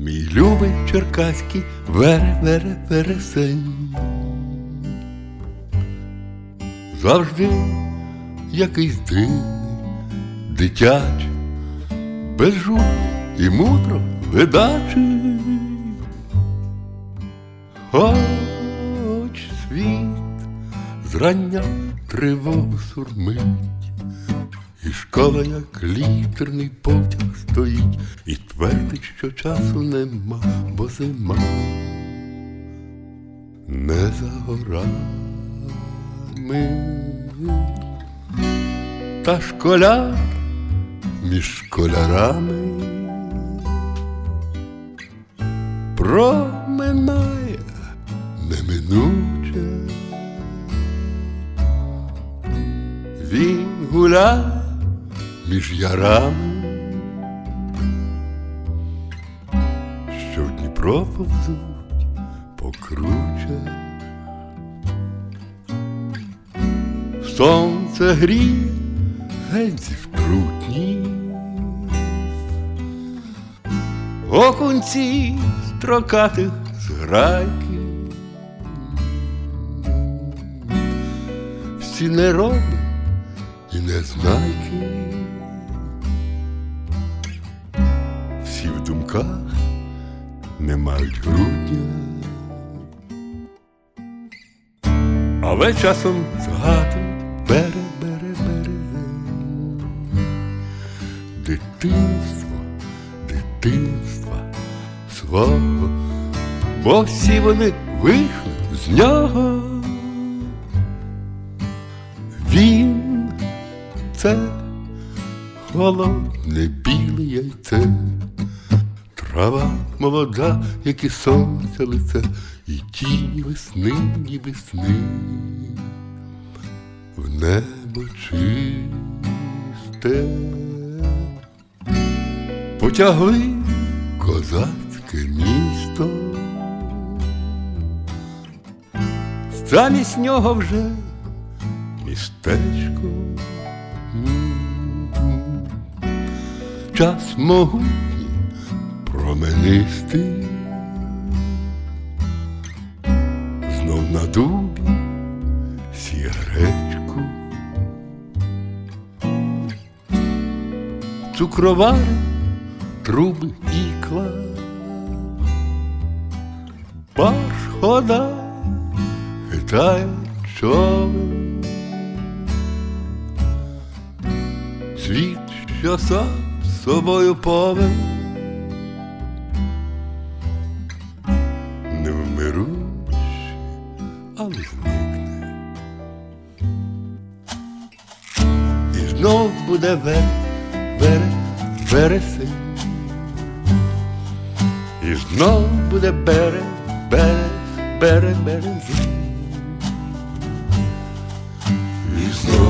Мій любий черкаський вере, вере, вересень. Завжди якийсь дивний, дитячий, без журі і мудро видачі. Хоч світ зрання тривогу сурмить, і школа, як літерний потяг стоїть, і твердить, що часу нема, бо зима не за горами. Та школяр між школярами проминає неминуче. Він гуляє між ярами, що в Дніпро повзуть покруче. Сонце гріє геть зі втрутні, окунці строкатих зграйки. Всі нероби і незнайки, всі думках не мають грудня, але часом згадують бере, бере, бере. Дитинство, дитинства свого, бо всі вони вийшли з нього. Він це холодне біле яйце, трава молода, як і сонце лице, і тіні весни, ніби сни, в небо чисте, потягли козацьке місто, замість нього вже містечко. Час могутній, променистий, знов на дубі сігаречку, цукровари, труби ікла, барж хода, хитає човен. Світ, що сам собою повен, але зникне. І знов буде вер, вере, вересень. І знов буде бере, бере, бере, березень. І знов